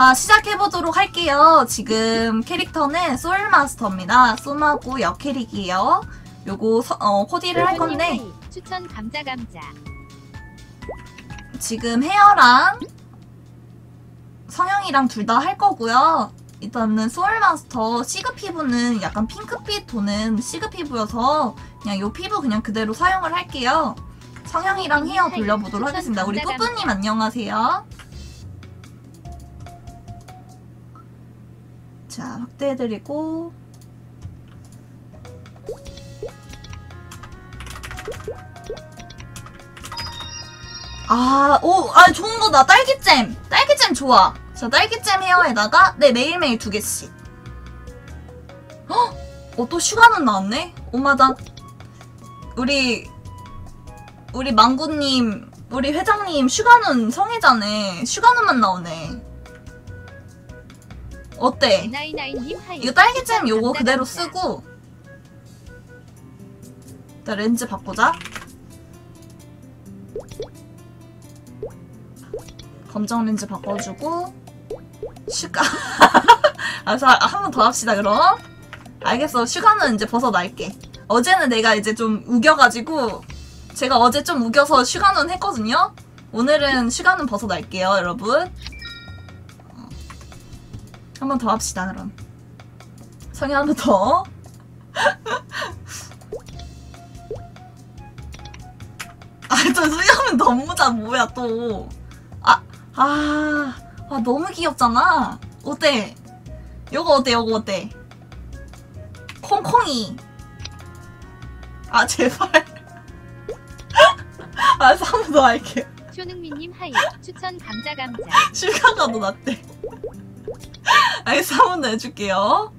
자, 시작해보도록 할게요. 지금 캐릭터는 솔마스터입니다. 솜하고 역캐릭이에요. 요거 서- 어, 코디를 할 건데, 추천 감자 감자. 지금 헤어랑 성형이랑 둘 다 할 거고요. 일단은 소울마스터 시그 피부는 약간 핑크빛 도는 시그 피부여서 그냥 요 피부 그냥 그대로 사용을 할게요. 성형이랑 헤어 돌려보도록 하겠습니다. 우리 뿌뿌님 안녕하세요. 자, 확대해드리고 아, 오, 아, 좋은 거다. 딸기잼. 딸기잼 좋아. 자, 딸기잼 헤어에다가, 네, 매일매일 두 개씩. 헉! 어, 또 슈가는 나왔네? 오마다. 우리, 우리 망구님, 우리 회장님, 슈가는 성애자네. 슈가는만 나오네. 어때? 이거 딸기잼 요거 그대로. 쓰고. 일단 렌즈 바꾸자. 검정 렌즈 바꿔주고. 슈가. 아서 한 번 더 합시다 그럼. 알겠어. 슈가는 이제 벗어날게. 어제는 내가 이제 좀 우겨가지고 제가 어제 좀 우겨서 슈가는 했거든요? 오늘은 슈가는 벗어날게요 여러분 한 번 더 합시다 그럼 성희 한번 더. 아, 저 수염은 너무다 뭐야 또. 아, 아, 아 너무 귀엽잖아. 어때? 요거 어때? 요거 어때? 콩콩이. 아 제발. 알았어 한 번 더 할게. 쇼능미님 하이. 추천 감자 감자. 슈가가 더 낫대. 알겠어, 한 번 더 해줄게요.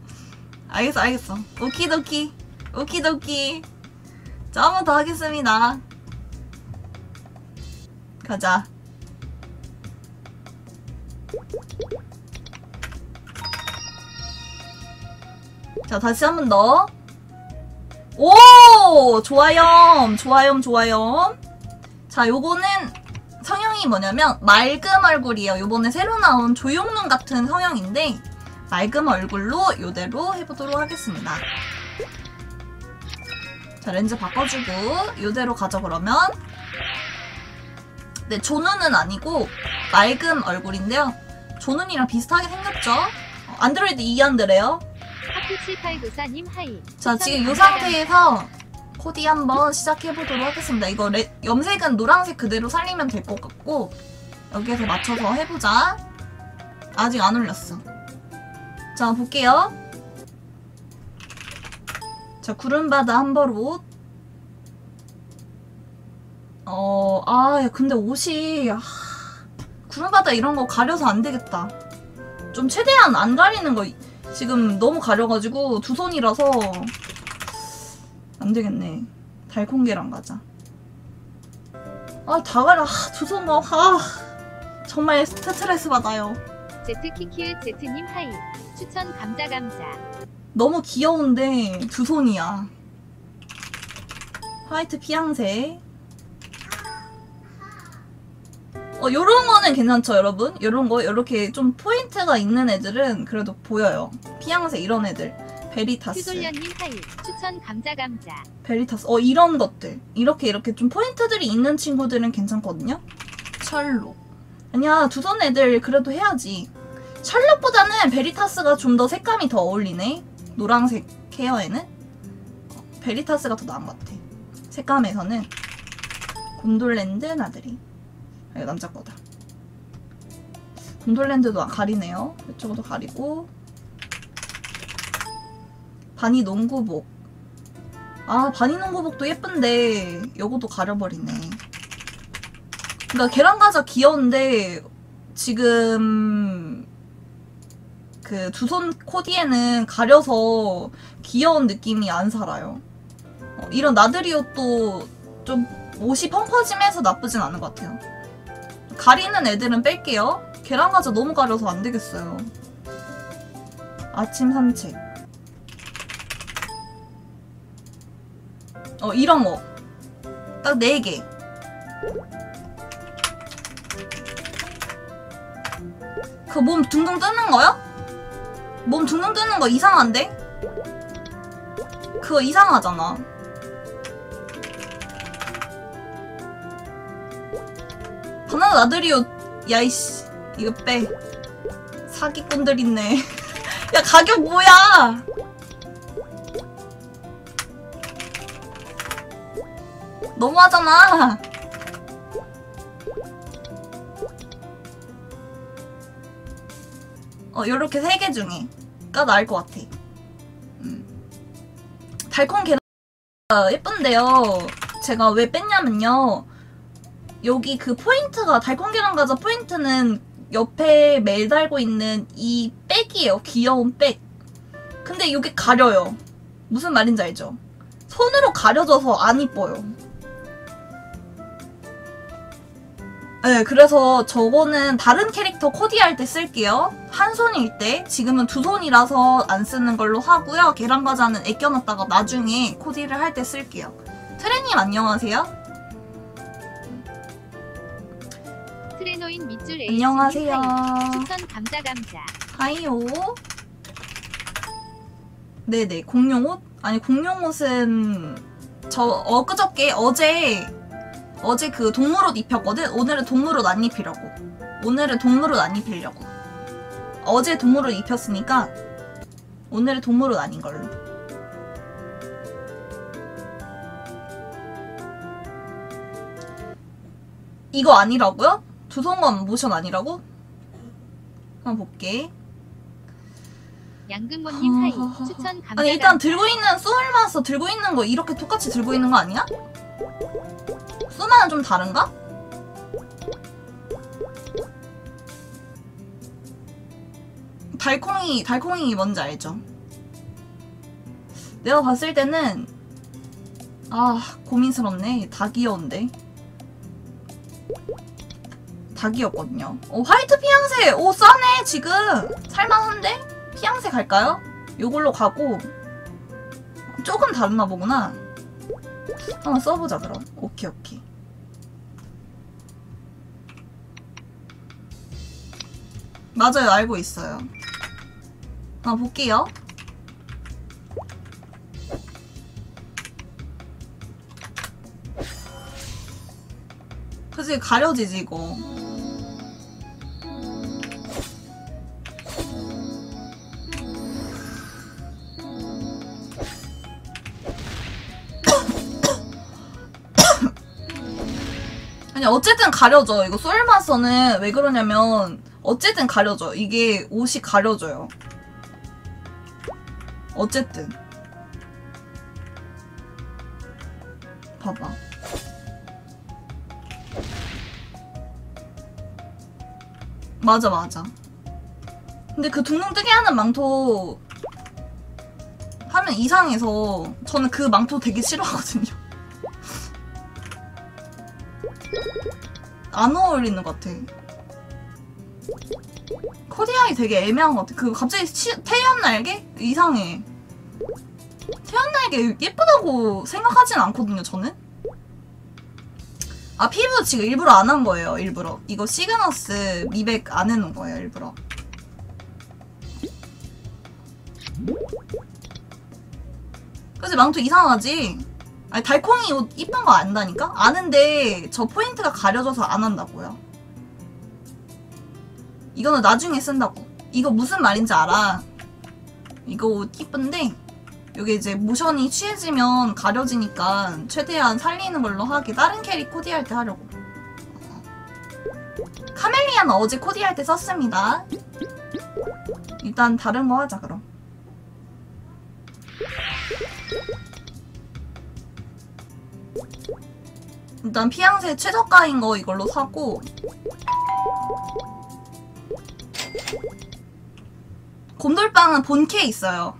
알겠어, 알겠어. 오키도키. 오키도키. 자, 한 번 더 하겠습니다. 가자. 자, 다시 한 번 더. 오! 좋아요. 좋아요, 좋아요. 자, 요거는 성형이 뭐냐면 맑음 얼굴이에요. 요번에 새로 나온 조용눈 같은 성형인데 맑음 얼굴로 요대로 해보도록 하겠습니다. 자 렌즈 바꿔주고 요대로 가져 그러면 네 조눈은 아니고 맑음 얼굴인데요. 조눈이랑 비슷하게 생겼죠? 어, 안드로이드 2안드래요. 하프7894님 하이. 자 지금 이 상태에서 코디 한번 시작해보도록 하겠습니다. 이거 레- 염색은 노란색 그대로 살리면 될 것 같고 여기에서 맞춰서 해보자. 아직 안 올렸어. 자 볼게요. 자 구름바다 한벌 옷. 어, 아, 야, 근데 옷이, 아, 구름바다 이런 거 가려서 안 되겠다. 좀 최대한 안 가리는 거, 지금 너무 가려가지고 두 손이라서 안 되겠네. 달콩계랑 가자. 아, 다 가려. 아, 두 손, 가 아, 정말 스트레스 받아요. 제트키키의 제트님 하이. 추천 감자 감자. 너무 귀여운데 두 손이야. 화이트 피앙새. 어, 요런 거는 괜찮죠, 여러분? 요런 거, 요렇게 좀 포인트가 있는 애들은 그래도 보여요. 피앙새 이런 애들. 베리타스. 휘솔련님 하이. 추천 감자 감자. 베리타스. 어, 이런 것들. 이렇게, 이렇게 좀 포인트들이 있는 친구들은 괜찮거든요? 셜록. 아니야, 두손 애들 그래도 해야지. 셜록보다는 베리타스가 좀 더 색감이 더 어울리네. 노란색 헤어에는. 어, 베리타스가 더 나은 것 같아. 색감에서는. 곤돌랜드 나들이. 아, 이거 남자 거다. 곤돌랜드도 가리네요. 이쪽도 가리고. 바니 농구복. 아, 바니 농구복도 예쁜데, 요것도 가려버리네. 그니까 계란 과자 귀여운데, 지금, 그 두 손 코디에는 가려서 귀여운 느낌이 안 살아요. 어, 이런 나들이 옷도 좀 옷이 펑퍼짐해서 나쁘진 않은 것 같아요. 가리는 애들은 뺄게요. 계란 과자 너무 가려서 안 되겠어요. 아침 산책. 어, 이런 거. 딱 4개. 그 몸 둥둥 뜨는 거요? 몸 둥둥 뜨는 거 이상한데? 그거 이상하잖아. 바나나 나들이요. 야이씨. 이거 빼. 사기꾼들 있네. 야, 가격 뭐야! 너무하잖아. 어, 요렇게 세 개 중에가 나을 것 같아. 음. 달콤 계란 예쁜데요. 제가 왜 뺐냐면요. 여기 그 포인트가 달콤 계란 과자 포인트는 옆에 매달고 있는 이 백이에요. 귀여운 백. 근데 이게 가려요. 무슨 말인지 알죠? 손으로 가려져서 안 이뻐요. 네, 그래서 저거는 다른 캐릭터 코디할 때 쓸게요. 한 손일 때. 지금은 두 손이라서 안 쓰는 걸로 하고요. 계란 과자는 애껴놨다가 나중에 코디를 할 때 쓸게요. 트레님 안녕하세요. 트레노인 밑줄 안녕하세요. 추천 감자 감자. 하이요. 네네, 공룡 옷? 아니, 공룡 옷은 저 엊그저께 어제 어제 그 동물옷 입혔거든? 오늘은 동물옷 안 입히려고. 오늘은 동물옷 안 입히려고. 어제 동물옷 입혔으니까 오늘은 동물옷 아닌 걸로. 이거 아니라고요? 두성검 모션 아니라고? 한번 볼게. 양금모님 하이 추천 감자 아니 일단. 들고 있는 소울마스터 들고 있는 거 이렇게 똑같이 들고 있는 거 아니야? 수마는 좀 다른가? 달콩이 달콩이 뭔지 알죠? 내가 봤을 때는 아 고민스럽네. 다 귀여운데. 다 귀엽거든요. 어, 화이트 피앙새! 오 싸네 지금! 살만한데? 피앙새 갈까요? 요걸로 가고. 조금 다르나 보구나. 한번 써보자 그럼. 오케이 오케이 맞아요 알고 있어요. 한번 볼게요. 그치 가려지지 이거. 아니 어쨌든 가려져. 이거 솔마서는 왜 그러냐면 어쨌든 가려져 이게 옷이 가려져요. 어쨌든. 봐봐. 맞아 맞아. 근데 그 둥둥 뜨게 하는 망토 하면 이상해서 저는 그 망토 되게 싫어하거든요. 안 어울리는 것 같아. 코디하기 되게 애매한 것 같아. 그 갑자기 시, 태연 날개? 이상해. 태연 날개 예쁘다고 생각하진 않거든요, 저는. 아, 피부 지금 일부러 안 한 거예요, 일부러. 이거 시그너스 미백 안 해놓은 거예요, 일부러. 그치, 망토 이상하지? 아니 달콩이 옷 이쁜 거 안다니까? 아는데 저 포인트가 가려져서 안 한다고요. 이거는 나중에 쓴다고. 이거 무슨 말인지 알아? 이거 옷 이쁜데 이게 이제 모션이 취해지면 가려지니까 최대한 살리는 걸로 하게 다른 캐릭 코디할 때 하려고. 카멜리아는 어제 코디할 때 썼습니다. 일단 다른 거 하자 그럼. 일단 피양새 최저가인 거 이걸로 사고 곰돌빵은 본캐 있어요.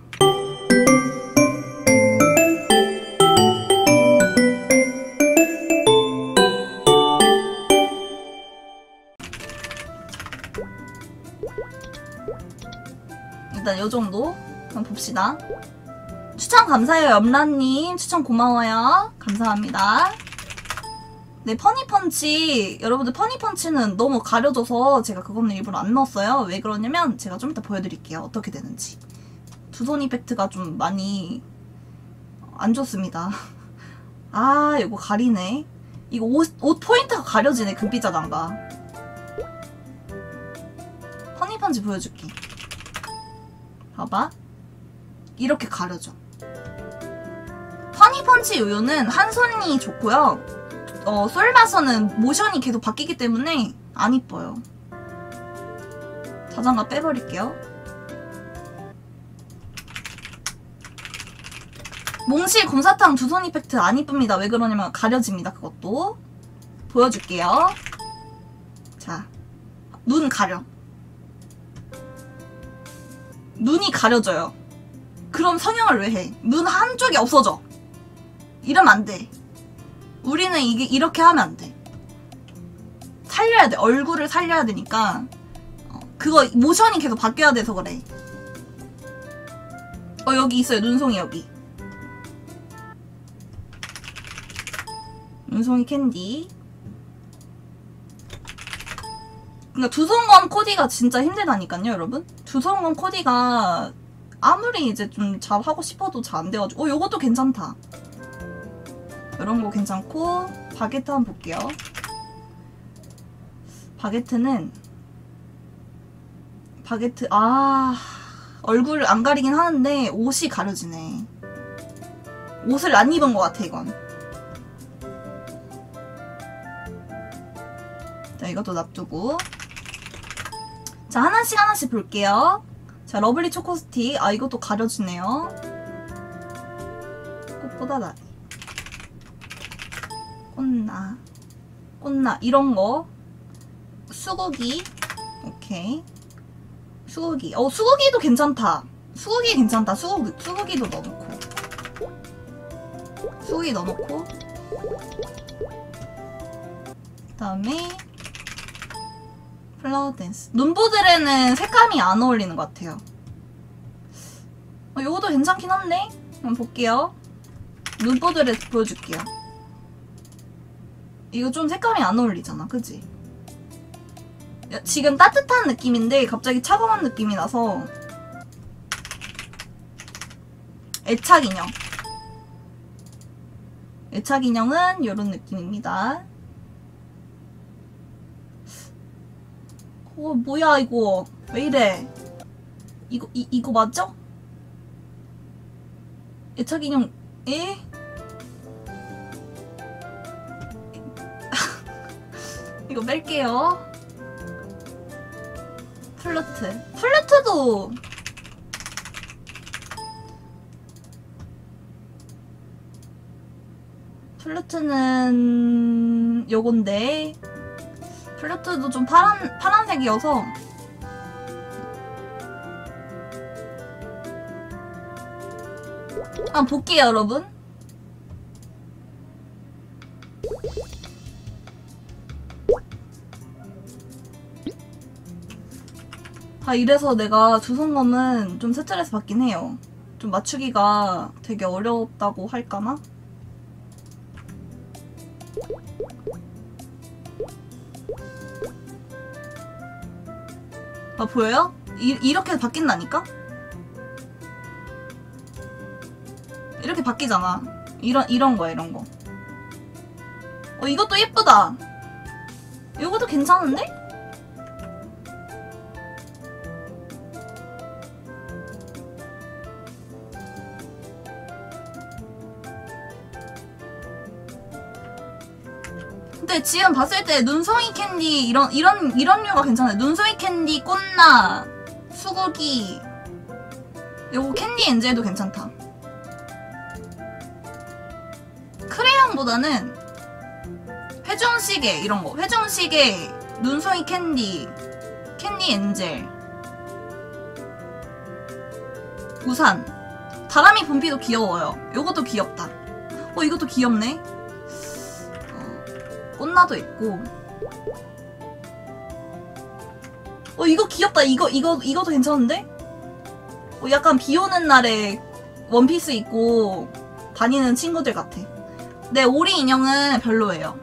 일단 요 정도 한번 봅시다. 추천 감사해요, 염라님. 추천 고마워요. 감사합니다. 네, 퍼니펀치. 여러분들 퍼니펀치는 너무 가려져서 제가 그거는 일부러 안 넣었어요. 왜 그러냐면 제가 좀 이따 보여드릴게요. 어떻게 되는지. 두 손 이펙트가 좀 많이 안 좋습니다. 아, 이거 가리네. 이거 옷, 옷 포인트가 가려지네, 금빛자 단가. 퍼니펀치 보여줄게. 봐봐. 이렇게 가려져. 퍼니펀치 요요는 한 손이 좋고요. 어, 솔마서는 모션이 계속 바뀌기 때문에 안 이뻐요. 자장가 빼버릴게요. 몽실 곰사탕 두 손 이펙트 안 이쁩니다. 왜 그러냐면 가려집니다. 그것도. 보여줄게요. 자, 눈 가려. 눈이 가려져요. 그럼 성형을 왜 해? 눈 한쪽이 없어져. 이러면 안 돼. 우리는 이게 이렇게 하면 안 돼. 살려야 돼. 얼굴을 살려야 되니까. 어, 그거 모션이 계속 바뀌어야 돼서 그래. 어 여기 있어요. 눈송이 여기. 눈송이 캔디. 그러니까 두성검 코디가 진짜 힘들다니까요, 여러분. 두성검 코디가 아무리 이제 좀 잘 하고 싶어도 잘 안 돼가지고 어 요것도 괜찮다. 이런 거 괜찮고 바게트 한번 볼게요. 바게트는 바게트 아 얼굴 안 가리긴 하는데 옷이 가려지네. 옷을 안 입은 것 같아 이건. 자 이것도 놔두고 자 하나씩 하나씩 볼게요. 자 러블리 초코 스틱 아 이것도 가려지네요. 꽃보다 나. 꽃나 꽃나 이런 거. 수국이 오케이. 수국이 어 수국이도 괜찮다. 수국이 괜찮다. 수국 수국이도 넣어놓고. 수국이 넣어놓고. 그다음에 플라워 댄스. 눈보들에는 색감이 안 어울리는 것 같아요. 어, 요것도 괜찮긴 한데? 한번 볼게요. 눈보들에 보여줄게요 이거 좀 색감이 안 어울리잖아, 그지? 야, 지금 따뜻한 느낌인데 갑자기 차가운 느낌이 나서 애착 인형. 애착 인형은 이런 느낌입니다. 어, 뭐야 이거? 왜 이래? 이거 이, 이거 맞죠? 애착 인형 에? 이거 뺄게요. 플루트. 플루트도 플루트는 요건데 플루트도 좀 파란 파란색이어서 아 볼게요 여러분. 아 이래서 내가 주성검은 좀 스트레스 받긴 해요. 좀 맞추기가 되게 어렵다고 할까나? 아 보여요? 이, 이렇게 바뀐다니까? 이렇게 바뀌잖아. 이런 이런 거야 이런 거. 어 이것도 예쁘다. 이것도 괜찮은데? 근데 지금 봤을 때 눈송이 캔디 이런 이런 이런 류가 괜찮아요. 눈송이 캔디, 꽃나, 수국이 요거 캔디 엔젤도 괜찮다. 크레용보다는 회중시계 이런 거. 회중시계, 눈송이 캔디, 캔디 엔젤, 우산, 다람이 분피도 귀여워요. 요것도 귀엽다. 어 이것도 귀엽네. 꽃나도 있고 어 이거 귀엽다 이거 이거 이것도 괜찮은데 어, 약간 비 오는 날에 원피스 입고 다니는 친구들 같아 내 오리 인형은 별로예요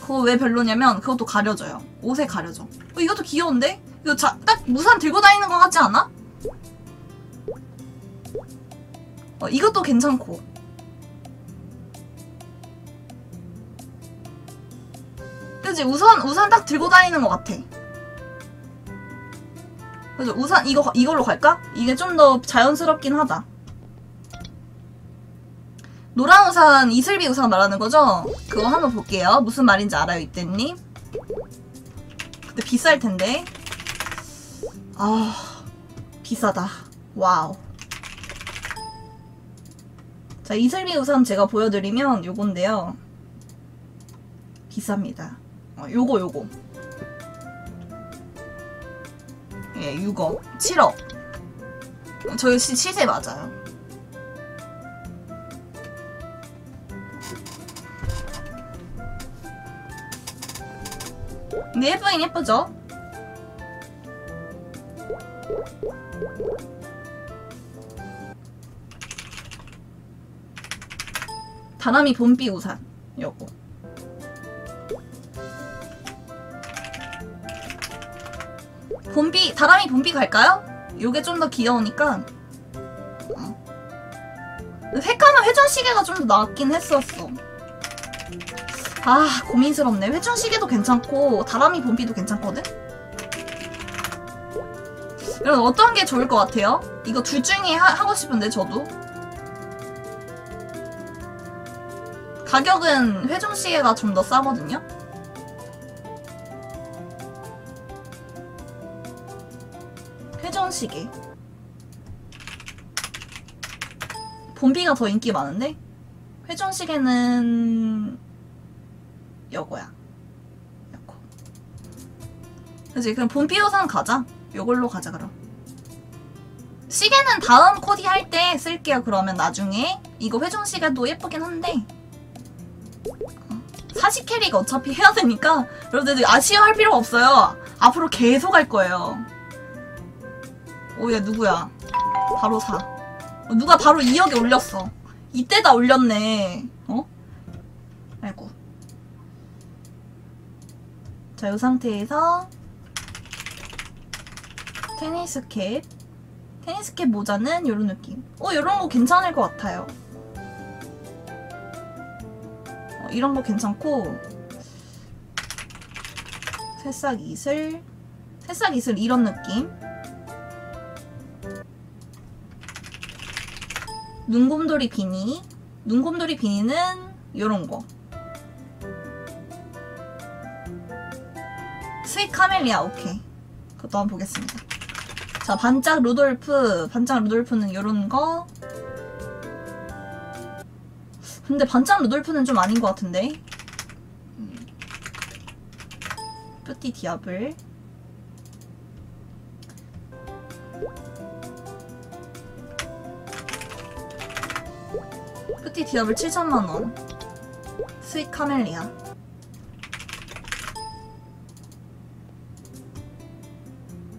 그거 왜 별로냐면 그것도 가려져요. 옷에 가려져. 어, 이것도 귀여운데? 이거 자, 딱 무산 들고 다니는 거 같지 않아? 어, 이것도 괜찮고. 그지 우산 우산 딱 들고 다니는 것 같아. 그래서 우산 이거 이걸로 갈까? 이게 좀 더 자연스럽긴 하다. 노란 우산 이슬비 우산 말하는 거죠? 그거 한번 볼게요. 무슨 말인지 알아요, 이때님? 근데 비쌀 텐데. 아 비싸다. 와우. 자 이슬비 우산 제가 보여드리면 요건데요. 비쌉니다. 어, 요거 요거. 예, 6억, 7억. 저희 시, 시세 맞아요. 근데 예쁘긴 예쁘죠? 다람이 봄비 우산 요거 봄비 다람이 봄비 갈까요? 요게 좀 더 귀여우니까 어. 색감은 회전시계가 좀 더 낫긴 했었어 아 고민스럽네 회전시계도 괜찮고 다람이 봄비도 괜찮거든? 여러분 어떤 게 좋을 것 같아요? 이거 둘 중에 하, 하고 싶은데 저도 가격은 회전시계가 좀 더 싸거든요? 시계. 봄비가 더 인기 많은데? 회전시계는 요거야. 요거 그치 그럼 봄비 우산 가자. 요걸로 가자 그럼. 시계는 다음 코디 할 때 쓸게요 그러면 나중에. 이거 회전시계도 예쁘긴 한데. 40캐릭 어차피 해야 되니까. 여러분들 아쉬워할 필요가 없어요. 앞으로 계속 할 거예요 오 얘 누구야? 바로 사. 어, 누가 바로 2억에 올렸어. 이때다 올렸네. 어? 아이고. 자 이 상태에서 테니스 캡. 테니스 캡 모자는 이런 느낌. 어 이런 거 괜찮을 것 같아요. 어, 이런 거 괜찮고. 새싹 이슬. 새싹 이슬 이런 느낌 눈곰돌이 비니. 눈곰돌이 비니는 요런 거. 스윗 카멜리아 오케이. 그것도 한번 보겠습니다. 자 반짝 루돌프. 반짝 루돌프는 요런 거. 근데 반짝 루돌프는 좀 아닌 것 같은데. 음. 뾰띠 디아블 뾰띠 디아블 7천만원. 스윗 카멜리아.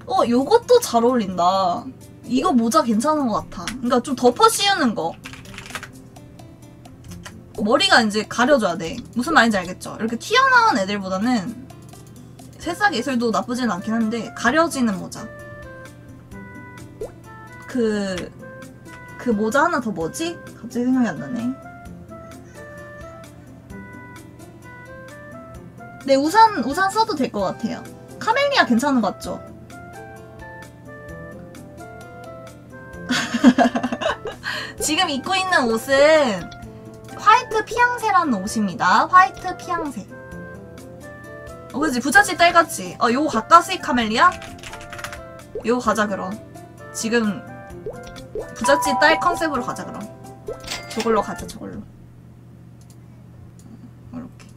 어 요것도 잘 어울린다. 이거 모자 괜찮은 것 같아. 그러니까 좀 덮어 씌우는 거. 머리가 이제 가려져야 돼. 무슨 말인지 알겠죠? 이렇게 튀어나온 애들보다는 새싹 예술도 나쁘진 않긴 한데 가려지는 모자. 그... 그 모자 하나 더 뭐지? 갑자기 생각이 안 나네 네 우산 우산 써도 될 것 같아요 카멜리아 괜찮은 것 같죠? 지금 입고 있는 옷은 화이트 피앙새라는 옷입니다. 화이트 피앙새. 어, 그지 부잣집 딸같이. 어, 요거 갈까? 스윗 카멜리아? 요거 가자, 그럼. 지금 부잣집 딸 컨셉으로 가자, 그럼. 저걸로 가자, 저걸로. 이렇게.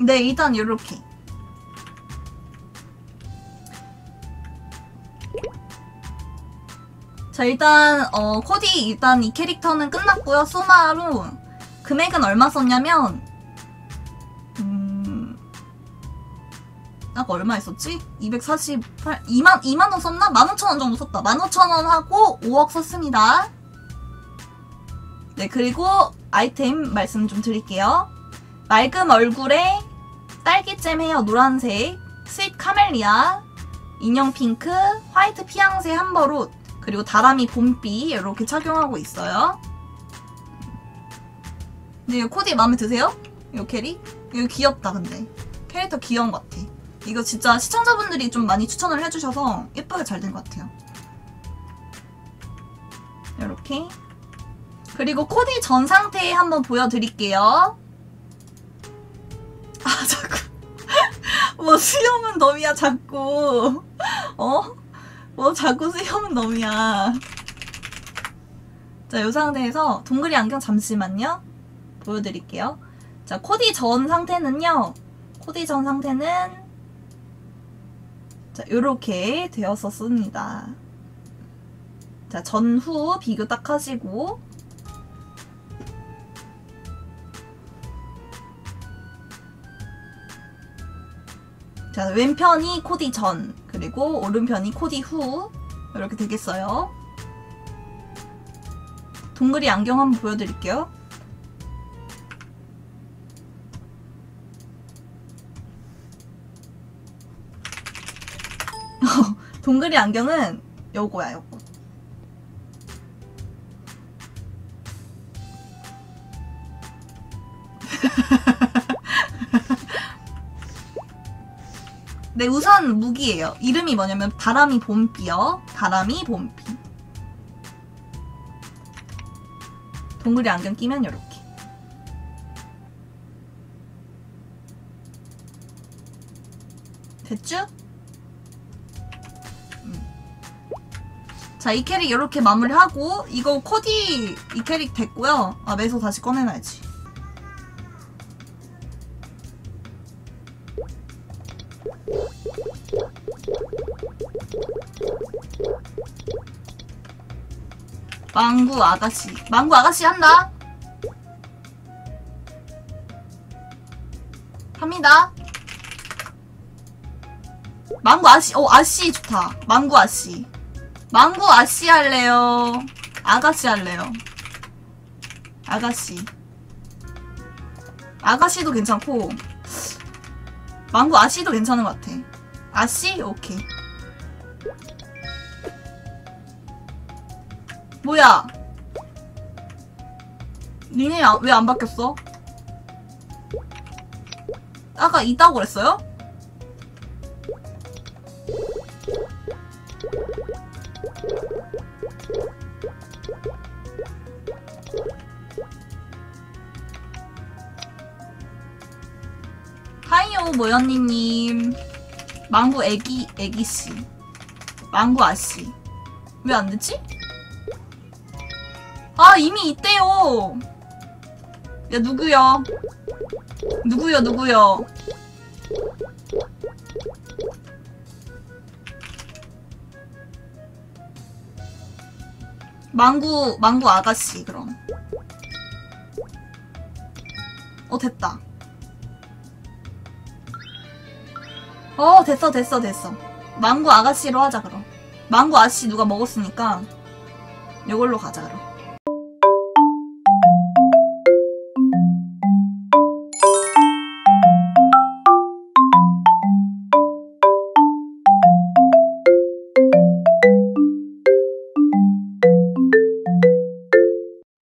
네, 일단 요렇게. 자 일단 어 코디 일단 이 캐릭터는 끝났고요 소마루 금액은 얼마 썼냐면 음 아까 얼마 했었지? 248 2만 2만 원 썼나? 15,000원 정도 썼다 15,000원 하고 5억 썼습니다 네 그리고 아이템 말씀 좀 드릴게요 맑은 얼굴에 딸기잼 헤어 노란색, 스윗 카멜리아, 인형 핑크, 화이트 피앙새 함버롯, 그리고 다람이 봄비 이렇게 착용하고 있어요. 이 코디 마음에 드세요? 이 캐릭? 이거 귀엽다 근데. 캐릭터 귀여운 것 같아. 이거 진짜 시청자분들이 좀 많이 추천을 해주셔서 예쁘게 잘 된 것 같아요. 이렇게. 그리고 코디 전 상태 한번 보여드릴게요. 아 자꾸. 뭐 수염은 놈이야 자꾸. 어? 뭐 자꾸 수염은 놈이야. 자이 상태에서 동그리 안경 잠시만요. 보여드릴게요. 자 코디 전 상태는요. 코디 전 상태는 자 요렇게 되었었습니다. 자 전후 비교 딱 하시고 자, 왼편이 코디 전, 그리고 오른편이 코디 후. 이렇게 되겠어요. 동그리 안경 한번 보여드릴게요. 동그리 안경은 요거야, 요거. 네, 우선 무기예요. 이름이 뭐냐면 다람이 봄비요. 다람이 봄비. 동그리 안경 끼면 이렇게. 됐죠? 음. 자, 이 캐릭 이렇게 마무리하고 이거 코디 이 캐릭 됐고요. 아, 매소 다시 꺼내놔야지. 망구 아가씨. 망구 아가씨 한다. 합니다. 망구 아씨, 어, 아씨 좋다. 망구 아씨. 망구 아씨 할래요. 아가씨 할래요. 아가씨. 아가씨도 괜찮고, 망구 아씨도 괜찮은 것 같아. 아씨? 오케이. 뭐야? 니네 왜 안 바뀌었어? 아까 있다고 그랬어요? 하이요 모연니님 망구 애기 애기씨 망구 아씨 왜안 됐지? 아 이미 있대요. 야 누구요? 누구요 누구요? 망구 망구 아가씨 그럼. 어 됐다. 어 됐어 됐어 됐어. 망구 아가씨로 하자 그럼. 망구 아씨 누가 먹었으니까 이걸로 가자 그럼